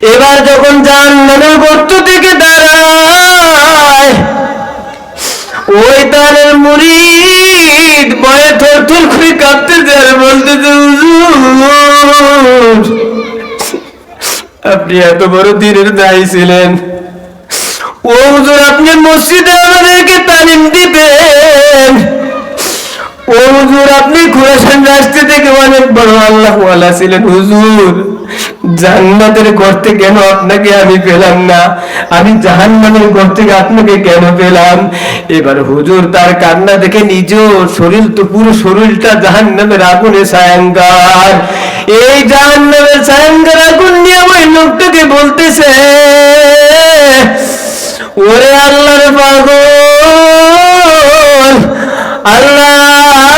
এবার যখন জাহান্নামের গর্ত থেকে দাঁড়ায়, ওই তারের মুরিদ ভয়ে থর থর করে কাঁপতেছে আর বলতেছে আপনি এত বড় দিনের দায়ী ছিলেন। ও হুজুর, আপনি মসজিদে আমাদেরকে তালিম দিতেন ও হুজুর, আপনি খুরাসান রাস্তা থেকে অনেক বড় আল্লাহ ওয়ালা ছিলেন, হুজুর। জান্নাতের ঘর থেকে কেন আপনাকে আমি পেলাম না? আমি জাহান্নামের ঘর থেকে আপনাকে কেন পেলাম? এবার হুজুর তার কান্না দেখে নিজ শরীর তো পুরো শরীরটা জাহান্নামের আগুনে সায়াঙ্গার এই জাহান্নামের সায়াঙ্গার আগুন নিয়ে ওই লোকটাকে বলতেছে, ওরে আল্লাহর পাগল, আল্লাহ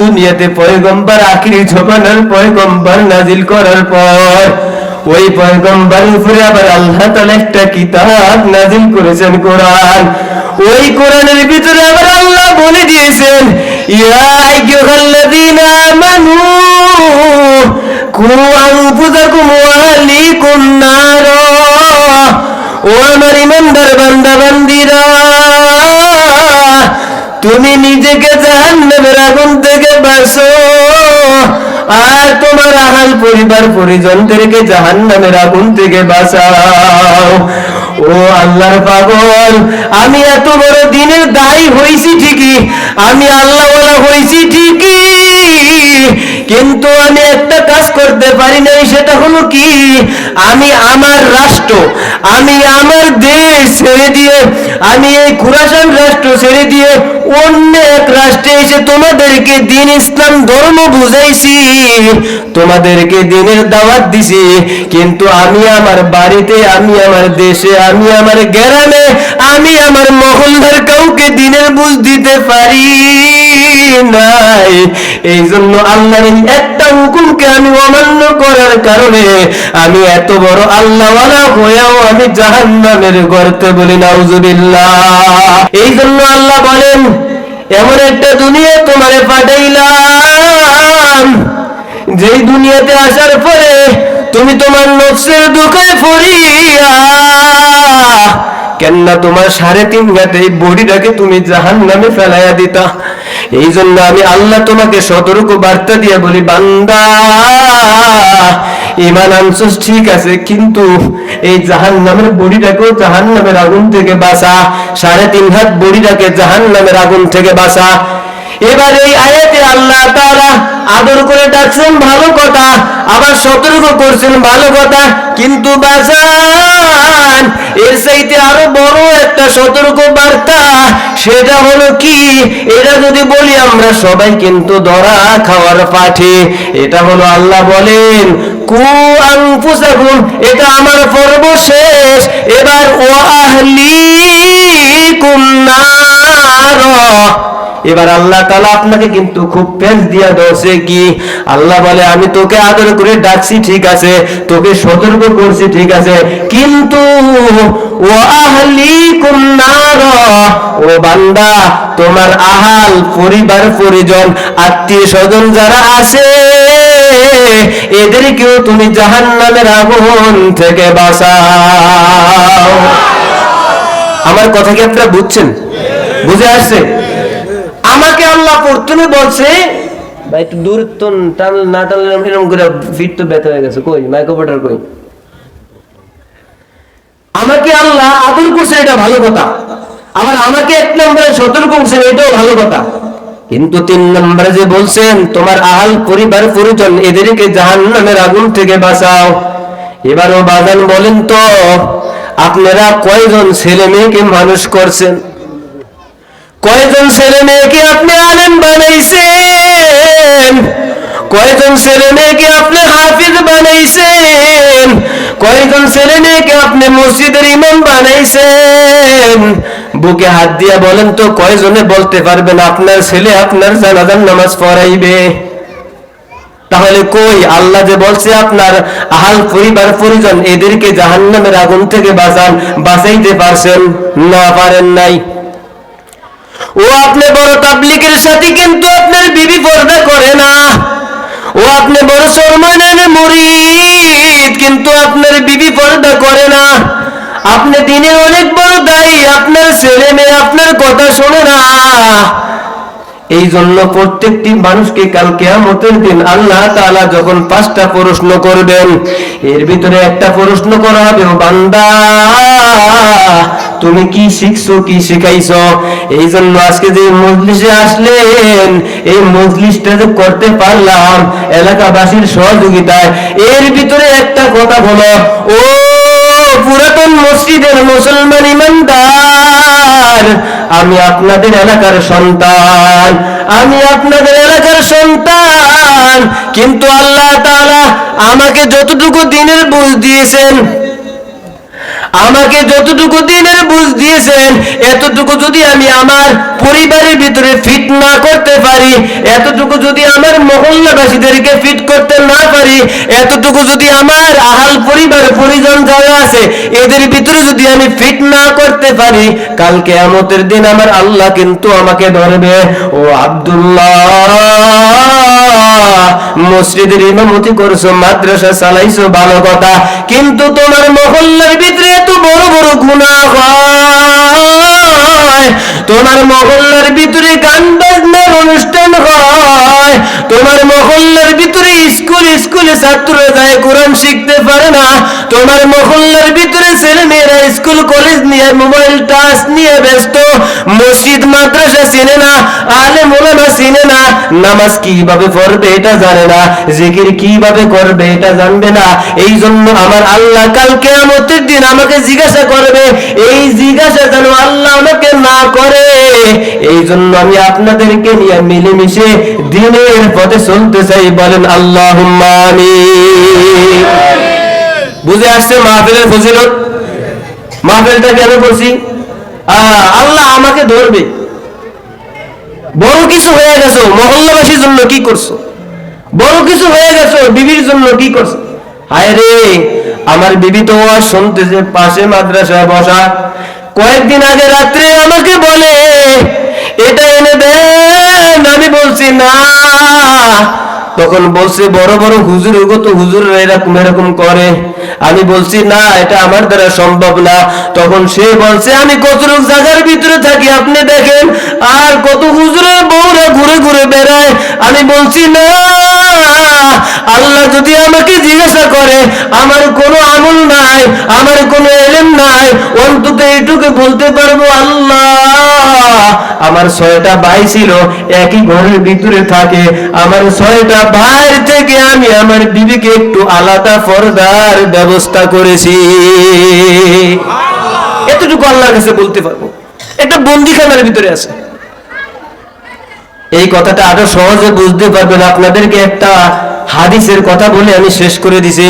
দুনিয়াতে পয়গম্বর আখিরি জমানার পয়গম্বর নাজিল করার পর ওই পয়গম্বর উপরে আবার আল্লাহ তাআলা একটা কিতাব নাজিল করেছেন কোরআন। ওই কোরআনের ভিতরে আবার আল্লাহ বলে দিয়েছেন, ইয়া আইয়ুহাল্লাযীনা আমানু কু আনফুসাকুম ওয়া আহলিকুম নারা। ও আমার ইমানদার বান্দা বান্দিরা তুমি নিজেকে জাহান্নামের আগুন থেকে বাঁচো। আর তোমার আহাল পরিবার পরিজনদেরকে জাহান্নামের আগুন থেকে বাঁচাও। ও আল্লাহর পাগল, আমি এত বড় দিনের দায়ী হইছি ঠিকই, আমি আল্লাহওয়ালা হইছি ঠিকই। কিন্তু আমি একটা কাজ করতে পারি নাই, সেটা হলো কি? আমি আমার রাষ্ট্র, আমি আমার দেশ ছেড়ে দিয়ে, আমি এই খুরাসান রাষ্ট্র ছেড়ে দিয়ে অন্য এক রাষ্ট্রে এসে তোমাদেরকে দিন ইসলাম ধর্ম বুঝাইছি। তোমাদেরকে দিনের দাওয়াত দিছি। কিন্তু আমি আমার বাড়িতে, আমি আমার দেশে, আমি আমার গ্রামে, আমি আমার মহল্লার কাউকে দিনের বুঝ দিতে পারি নাই। এই জন্য আল্লাহর একটা হুকুমকে আমি অমান্য করার কারণে আমি এত বড় আল্লাহওয়ালা হয়েও আমি জাহান্নামের গর্তে বলি, নাউজুবিল্লাহ। এই জন্য আল্লাহ বলেন এমন একটা দুনিয়া তোমারে পাঠাইলাম। যেই দুনিয়াতে আসার পরে তুমি তোমার নফসের দুঃখে পড়িয়া কেননা তোমার সাড়ে তিন ঘাটে এই বডিটাকে তুমি জাহান নামে ফেলাইয়া দিতা। এই জন্য আমি আল্লাহ তোমাকে সতর্ক বার্তা দিয়ে বলি, বান্দা ইমান আনছস, ঠিক আছে, কিন্তু এই জাহান নামের বডিটাকেও জাহান নামের আগুন থেকে বাসা সাড়ে তিন হাত বডিটাকে জাহান নামের আগুন থেকে বাসা এবার এই আয়াতে আল্লাহ তারা আদর করে ডাকছেন, ভালো কথা। আবার সতর্ক করছেন ভালো কথা। কিন্তু বাজান, এর চাইতে আরও বড় একটা সতর্ক বার্তা, সেটা হলো কি? এটা যদি বলি, আমরা সবাই কিন্তু ধরা খাওয়ার পাঠে। এটা হলো আল্লাহ বলেন, কু আনফুসাকুম এটা আমার পর্ব শেষ এবার ও আহলিকুম নার এবার আল্লাহ তালা আপনাকে কিন্তু খুব পেঁচ দিয়া দোষে কি? আল্লাহ বলে, আমি তোকে আদর করে ডাকছি, ঠিক আছে। তোকে সতর্ক করছি, ঠিক আছে। কিন্তু ও আহলি ও বান্দা, তোমার আহাল, পরিবার, পরিজন আত্মীয় স্বজন যারা আছে, এদেরকেও তুমি জাহান্নামের আগুন থেকে বাঁচাও। আমার কথা কি আপনারা বুঝছেন? বুঝে আসছে? আমাকে আল্লাহ প্রথমে বলছে ভাই একটু দূর তো টান না টানলে এরকম করে ফিট তো ব্যথা হয়ে গেছে। কই? মাইক্রোফোটার কই? আমাকে আল্লাহ আদর করছে এটা ভালো কথা। আবার আমাকে এক নম্বরে সতর্ক করছেন এটাও ভালো কথা। কিন্তু তিন নম্বরে যে বলছেন তোমার আহাল পরিবার পরিজন এদেরকে জাহান্নামের আগুন থেকে বাঁচাও। এবারও বাজান বলেন তো আপনারা কয়জন ছেলে মেয়েকে মানুষ করছেন? কয়জন ছেলে মেয়েকে আপনি আলেম বানাইছেন? কয়জন ছেলে মেয়েকে আপনি হাফিজ বানাইছেন? কয়জন ছেলে মেয়েকে আপনি মসজিদের ইমাম বানাইছেন? বুকে হাত দিয়া বলেন তো, কয়জনে বলতে পারবেন আপনার ছেলে আপনার জানাজার নামাজ পড়াইবে? তাহলে কই? আল্লাহ যে বলছে আপনার আহাল পরিবার পরিজন, এদেরকে জাহান্নামের আগুন থেকে বাঁচান, বাঁচাইতে পারছেন? না পারেন নাই। ও আপনি বড় তাবলিগের সাথে কিন্তু আপনার বিবি পর্দা করে না। ও ও আপনি বড় সরমানের মুরিদ, কিন্তু আপনার বিবি পর্দা করে না। আপনি দিনে অনেক বড় দায়ী, আপনার ছেলে মেয়ে আপনার কথা শোনে না। এই জন্য প্রত্যেকটি মানুষকে কাল কেয়ামতের দিন আল্লাহ তাআলা যখন পাঁচটা প্রশ্ন করবেন, এর ভিতরে একটা প্রশ্ন করা হবে বান্দা, তুমি কি শিখছো, কি এই জন্য আজকে যে মজলিসে আসলেন, এই মজলিসটা যে করতে পারলাম, এলাকাবাসীর সহযোগিতায়, এর ভিতরে একটা কথা হলো ও পুরাতন মসজিদের মুসলমান ইমানদার আমি আপনাদের এলাকার সন্তান, আমি আপনাদের এলাকার সন্তান। কিন্তু আল্লাহ তাআলা আমাকে যতটুকু দিনের বুঝ দিয়েছেন, আমাকে যতটুকু দিনের বুঝ দিয়েছেন, এতটুকু যদি আমি আমার পরিবারের ভিতরে ফিট না করতে পারি, এতটুকু যদি আমার মহল্লাবাসীদেরকে ফিট করতে না পারি, এতটুকু যদি আমার আহাল পরিবার, পরিজন যারা আছে, এদের ভিতরে যদি আমি ফিট না করতে পারি কালকে আমতের দিন আমার আল্লাহ কিন্তু আমাকে ধরবে। ও আব্দুল্লাহ, মসজিদের ইমামতি করছ, মাদ্রাসা চালাইছো, ভালো কথা, কিন্তু তোমার মহল্লার ভিতরে এত বড় বড় গুণা হয়। তোমার মহল্লার ভিতরে গান বাজনার অনুষ্ঠান হয়। তোমার মহল্লার ভিতরে স্কুল, স্কুলে ছাত্ররা যায়, কোরআন শিখতে পারে না। তোমার মহল্লার ভিতরে ছেলে মেয়েরা স্কুল, কলেজ নিয়ে মোবাইল টাচ নিয়ে ব্যস্ত। মসজিদ মাদ্রাসা চিনে না আলে মোলামা চিনে না আল্লাহ আমাকে আপনাদেরকে নিয়ে মিলেমিশে দিনের পথে চাই, বলেন আল্লাহ বুঝে আসছে মাহফিলের মাহফিলটা কেন করছি? আল্লাহ আমাকে ধরবে। বড় কিছু হয়ে গেছো, মহল্লাবাসীর জন্য কি করছ? বড় কিছু হয়ে গেছো, বিবির জন্য কি করছ? হায় রে, আমার বিবি তো শুনতেছে, পাশে মাদ্রাসায় বসা। কয়েকদিন আগে রাত্রে আমাকে বলে, এটা এনে দেন, আমি বলছি, না তখন বলছে, বড় বড় হুজুর হুজুর এরকম এরকম করে। আমি বলছি, না, এটা আমার দ্বারা সম্ভব না। তখন সে বলছে, আমি কত লোক জায়গার ভিতরে থাকি, আপনি দেখেন, আর কত হুজুরের বউরা ঘুরে ঘুরে বেড়ায়। আমি বলছি, না, আল্লাহ যদি আমাকে জিজ্ঞাসা করে, আমার কোনো আমল নাই, আমার কোনো এলেম নাই, অন্তত বলতে পারব, আল্লাহ, আমার ছয়টা ভাই ছিল, একই ঘরের ভিতরে থাকে, আমার ছয়টা ভাইয়ের থেকে আমি আমার বিবিকে একটু আলাদা পর্দার ব্যবস্থা করেছি। এতটুকু আল্লাহর কাছে বলতে পারব। একটা বন্দিখানার ভিতরে আছে। এই কথাটা আরও সহজে বুঝতে পারবেন। আপনাদেরকে একটা হাদিসের কথা বলে আমি শেষ করে দিছি।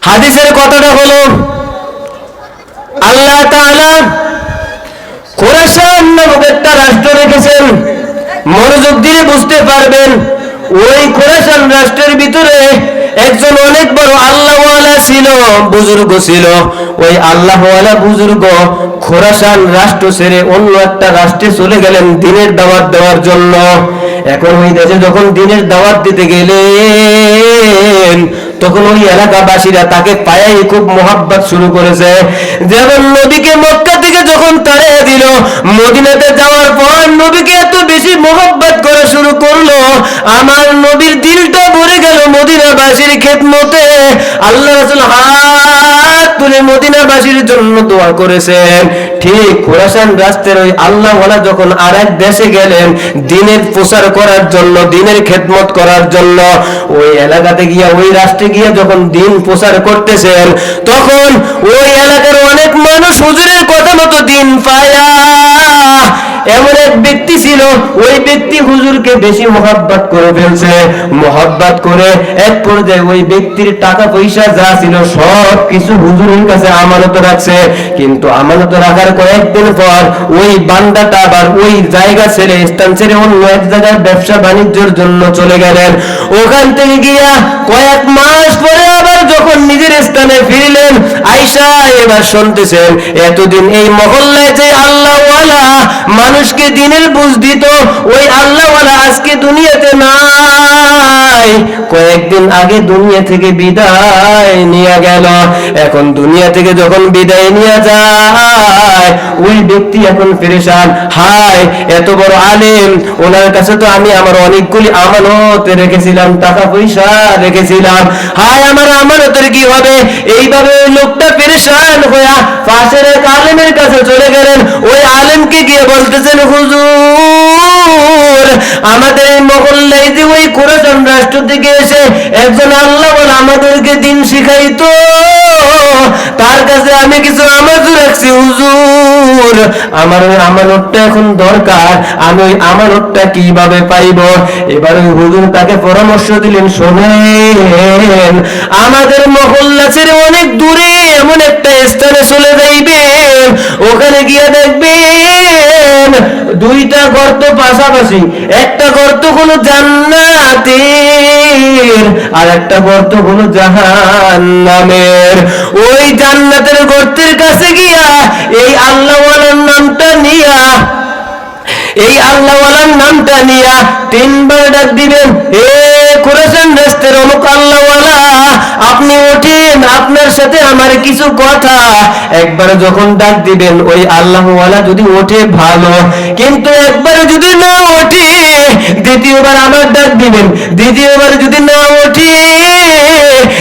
হাদিসের কথাটা হলো আল্লাহ তাআলা খোরাসান নামক একটা রাষ্ট্র রেখেছেন। মনোযোগ দিয়ে বুঝতে পারবেন। ওই খোরাসান রাষ্ট্রের ভিতরে একজন অনেক বড় আল্লাহওয়ালা ছিল, বুজুর্গ ছিল। ওই আল্লাহওয়ালা বুজুর্গ খোরাসান রাষ্ট্র ছেড়ে অন্য একটা রাষ্ট্রে চলে গেলেন দিনের দাওয়াত দেওয়ার জন্য। এখন ওই দেশে যখন দিনের দাওয়াত দিতে গেলেন, তখন ওই এলাকাবাসীরা তাকে পায়াই খুব মোহাব্বত শুরু করেছে। যেমন নবীকে মক্কা যখন তাড়িয়ে দিল, মদিনাতে যাওয়ার পর নবীকে এত বেশি মোহাব্বত করা শুরু করল। আমার নবীর দিলটা ভরে গেল মদিনাবাসীর খেদমতে। আল্লাহ রাসূল হাত তুলে মদিনাবাসীর জন্য দোয়া করেছেন। ঠিক খোরাসান রাস্তার ওই আল্লাহওয়ালা যখন আর এক দেশে গেলেন, দিনের প্রচার করার জন্য, দিনের খেদমত করার জন্য, ওই এলাকাতে গিয়া, ওই রাষ্ট্রে গিয়ে যখন দিন প্রচার করতেছেন, তখন ওই এলাকার অনেক মানুষ হুজুরের কথা মতো দিন পায়া এমন এক ব্যক্তি ছিল, ওই ব্যক্তি হুজুরকে বেশি মোহাব্বত করে ফেলছে। মোহাব্বত করে এক পর্যায়ে ওই ব্যক্তির টাকা পয়সা যা ছিল সব কিছু হুজুরের কাছে আমানত রাখছে। কিন্তু আমানত রাখার কয়েকদিন পর ওই বান্দাটা আবার ওই জায়গা ছেড়ে, স্থান ছেড়ে অন্য এক জায়গায় ব্যবসা বাণিজ্যের জন্য চলে গেলেন। ওখান থেকে গিয়া কয়েক মাস পরে আবার যখন নিজের স্থানে ফিরলেন আই আইসা এবার শুনতেছেন, এতদিন এই মহল্লায় যে আল্লাহওয়ালা মানুষকে দিনের বুঝ দিত ওই আল্লাহওয়ালা আজকে দুনিয়াতে নাই। কয়েকদিন আগে দুনিয়া থেকে বিদায় নিয়ে গেল। এখন দুনিয়া থেকে যখন বিদায় নিয়ে যায়, ওই ব্যক্তি এখন ফেরেশান হায়, এত বড় আলেম। ওনার কাছে তো আমি আমার অনেকগুলি আমানত রেখেছিলাম টাকা পয়সা রেখেছিলাম। হায়, আমার আমানতের কি হবে? এইভাবে ওই লোকটা পেরেশান হইয়া পাশের এক আলেমের কাছে চলে গেলেন। ওই আলেমকে গিয়ে বলতেছেন, হুজুর আমাদের এই মহল্লায় যে ওই রাষ্ট্র থেকে এসে একজন আল্লাহ আমাদেরকে দিন শিখাইতো। তার কাছে আমি কিছু রাখছি, হুজুর। আমার ওই আমানতটা এখন দরকার, আমি ওই আমানতটা কীভাবে পাইব? এবার ওই হুজুর তাকে পরামর্শ দিলেন, শোনেন, আমাদের মহল্লা ছেড়ে অনেক দূরে এমন একটা স্থানে চলে যাইবেন, ওখানে গিয়ে দেখবেন দুইটা গর্ত পাশাপাশি। একটা গর্ত হলো জান্নাতের আর একটা গর্ত হলো জাহান্নামের। ওই জান্নাতের গর্তের কাছে গিয়া এই আল্লাহওয়ালার নামটা নিয়া, এই আল্লাহওয়ালার নামটা নিয়া তিনবার ডাক দিবেন, এ সাথে আমার কিছু কথা। একবার যখন ডাক দিবেন, ওই আল্লাহওয়ালা যদি ওঠে, ভালো। কিন্তু একবার যদি না ওঠে, দ্বিতীয়বার আবার ডাক দিবেন। দ্বিতীয়বার যদি না ওঠে,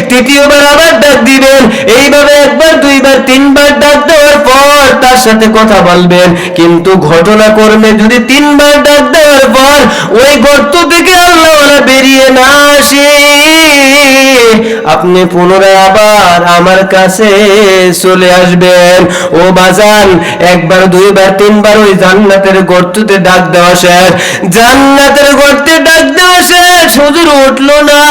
তৃতীয়বার আবার ডাক দিবেন। এইভাবে একবার, দুইবার, তিনবার ডাক দেওয়ার পর তার সাথে কথা বলবেন। কিন্তু ঘটনা কর্মে যদি তিনবার ডাক দেওয়ার পর, ওই গর্ত থেকে আল্লাহ বেরিয়ে না আসে। আপনি পুনরায় আবার আমার কাছে চলে আসবেন। ও বাজান, একবার, দুইবার, তিনবার ওই জান্নাতের গর্ততে ডাক দেওয়া শেষ। জান্নাতের গর্তে ডাক দেওয়া শেষ। হুজুর উঠল না।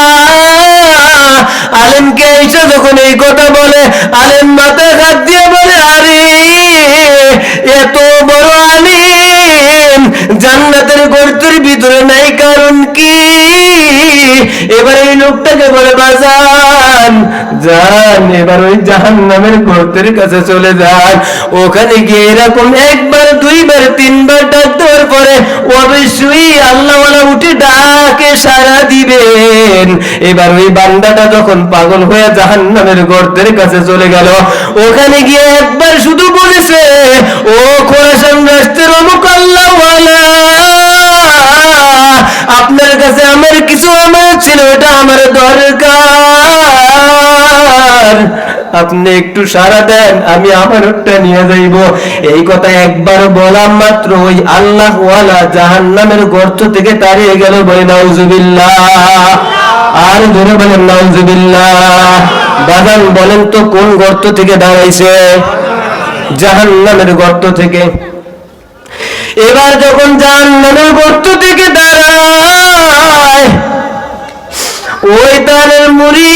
আলেমকে এসে যখন এই কথা বলে, আলেম মাথায় হাত দিয়ে বলে, আরে, এত বড় আলেম জান্নাতের গর্তের ভিতরে নাই কারণ কি? এবার এই লোকটাকে বলে বাজান যান এবার ওই জাহান নামের গর্তের কাছে চলে যান ওখানে গিয়ে এরকম একবার, দুইবার, তিনবার ডাক দেওয়ার পরে অবশ্যই আল্লাহওয়ালা উঠে ডাকে সারা দিবেন। এবার ওই বান্দাটা যখন পাগল হয়ে জাহান নামের গর্তের কাছে চলে গেল, ওখানে গিয়ে একবার শুধু বলেছে, ও খোরাসান রাষ্ট্রের অমুক আল্লাহওয়ালা আপনার কাছে আমার কিছু আমার ছিল, এটা আমার দরকার। আপনি একটু সারা দেন, আমি আমার ওটা নিয়ে যাইব। এই কথা একবার বলাম মাত্র ওই আল্লাহ ওয়ালা জাহান নামের গর্ত থেকে তাড়িয়ে গেল বলে, নাউজুবিল্লাহ। আর ধরে বলেন, নাউজুবিল্লাহ। বাগান বলেন তো কোন গর্ত থেকে দাঁড়াইছে? জাহান নামের গর্ত থেকে। এবার যখন জাহান্নামের গর্ত থেকে দাঁড়ায় ওই তারের মুড়ি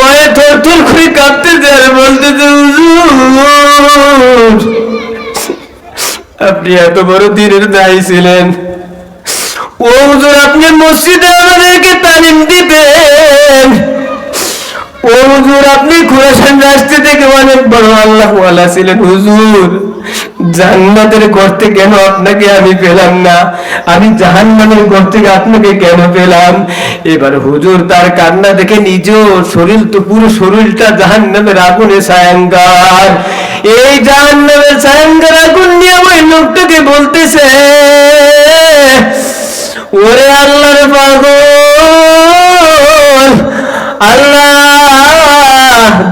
ভয়ে থর থর করে কাঁপতে যায়, বলতেছে আপনি এত বড় দিনের দায়ী ছিলেন। ও হুজুর, আপনি মসজিদে আমাদেরকে তালিম দিতেন ও হুজুর, আপনি খুরাসান রাস্তা থেকে অনেক বড় আল্লাহ ছিলেন, হুজুর। জান্নাতের থেকে কেন আপনাকে আমি পেলাম না? আমি জাহান্নামের থেকে আপনাকে কেন পেলাম? এবার হুজুর তার কান্না দেখে নিজ শরীর তো পুরো শরীরটা জাহান্নামের আগুনে সায়ঙ্গার। এই জাহান্নামের সায়ঙ্গার আগুন নিয়ে ওই লোকটাকে বলতেছে, ওরে আল্লাহর পাগল, আল্লাহ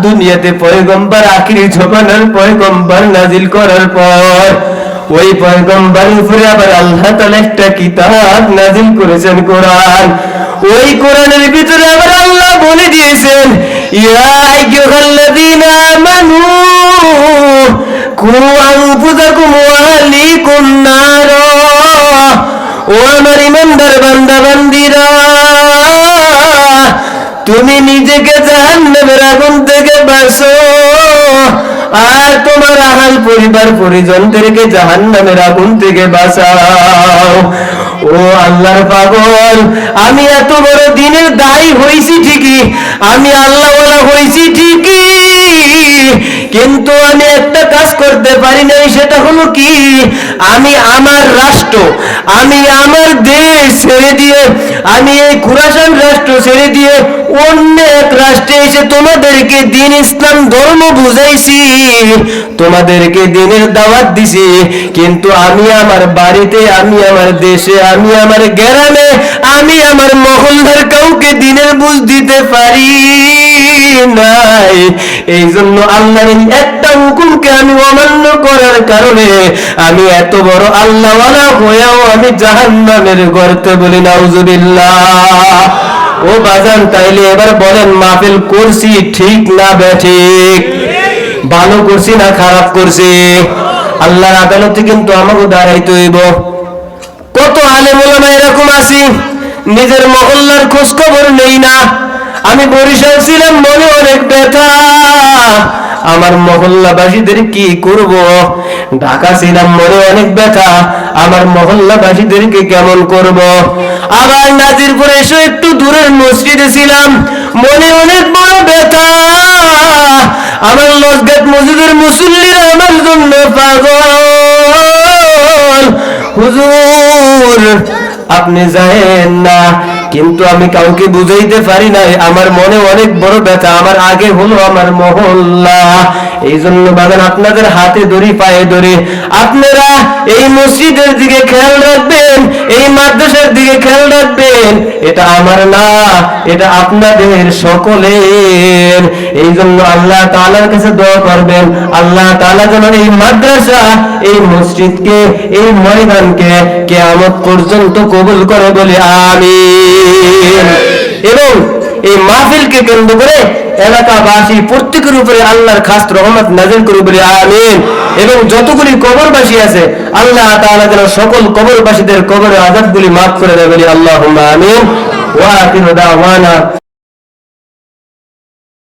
দুনিয়াতে পয়গম্বর, আখিরি জমানার পয়গম্বর নাজিল করার পর ওই পয়গম্বর উপরে আবার আল্লাহ তাআলা একটা কিতাব নাজিল করেছেন কোরআন। ওই কোরআনের ভিতরে আবার আল্লাহ বলে দিয়েছেন, ইয়া আইয়ুহাল্লাযীনা আমানু ওয়া আহলিকুম নারা। ও আমার ইমানদার বান্দা বান্দিরা তুমি আগুন থেকে বাঁচো। আর তোমার আহাল পরিবার পরিজনদেরকে জাহান্নামের আগুন থেকে বাঁচাও। ও আল্লাহর পাগল, আমি এত বড় দিনের দায়ী হইছি ঠিকই, আমি আল্লাহওয়ালা হইছি ঠিকই। কিন্তু আমি একটা কাজ করতে পারি নাই, সেটা হলো কি? আমি আমার রাষ্ট্র, আমি আমার দেশ ছেড়ে দিয়ে, আমি এই খুরাসান রাষ্ট্র ছেড়ে দিয়ে অন্য এক রাষ্ট্রে এসে তোমাদেরকে দিন ইসলাম ধর্ম বুঝাইছি। তোমাদেরকে দিনের দাওয়াত দিছি, কিন্তু আমি আমার বাড়িতে, আমি আমার দেশে, আমি আমার গ্রামে, আমি আমার মহল্লার কাউকে দিনের বুঝ দিতে পারি। নাই। এই জন্য আল্লাহর একটা হুকুমকে আমি অমান্য করার কারণে আমি এত বড় আল্লাহওয়ালা হয়েও আমি জাহান্নামের গর্তে বলি, নাউজুবিল্লাহ। ও বাজান, তাইলে এবার বলেন, মাহফিল করছি ঠিক না বেঠিক ভালো করছি না খারাপ করছি? আল্লাহর আদালতে কিন্তু আমাকে দাঁড়াইতে হইব। কত আলেম ওলামা এরকম আছি, নিজের মহল্লার খোঁজ খবর নেই না। আমি বরিশাল ছিলাম, মনে অনেক ব্যথা। আমার মহল্লাবাসীদের কি করব? ঢাকা ছিলাম, মনে অনেক ব্যথা। আমার মহল্লাবাসীদেরকে কেমন করব? আবার নাজিরপুরে এসে একটু দূরের মসজিদে ছিলাম, মনে অনেক বড় ব্যথা। আমার লজগাত মসজিদের মুসল্লিরা আমার জন্য পাগল। হুজুর, আপনি যায়েন না কিন্তু আমি কাউকে বুঝাইতে পারি নাই। আমার মনে অনেক বড় ব্যথা, আমার আগে হলো আমার মহল্লা। এই জন্য বাগান আপনাদের হাতে ধরি পায়ে ধরে আপনারা এই মসজিদের দিকে খেয়াল রাখবেন, এই মাদ্রাসার দিকে খেয়াল রাখবেন। এটা আমার না, এটা আপনাদের সকলের। এই জন্য আল্লাহ তাআলার কাছে দোয়া করবেন, আল্লাহ তাআলা যেন এই মাদ্রাসা, এই মসজিদকে, এই ময়দানকে কেয়ামত পর্যন্ত কবুল করে বলে আমি এবং এই মাহফিলকে কেন্দ্র করে এলাকাবাসী প্রত্যেকের উপরে আল্লাহর খাস রহমত নাজিল করে বলি আমিন। এবং যতগুলি কবরবাসী আছে, আল্লাহ তাআলা যেন সকল কবরবাসীদের কবরের আযাবগুলি মাফ করে দেয় বলি আল্লাহুম্মা আমিন। ওয়া আখিরু দাওয়ানা।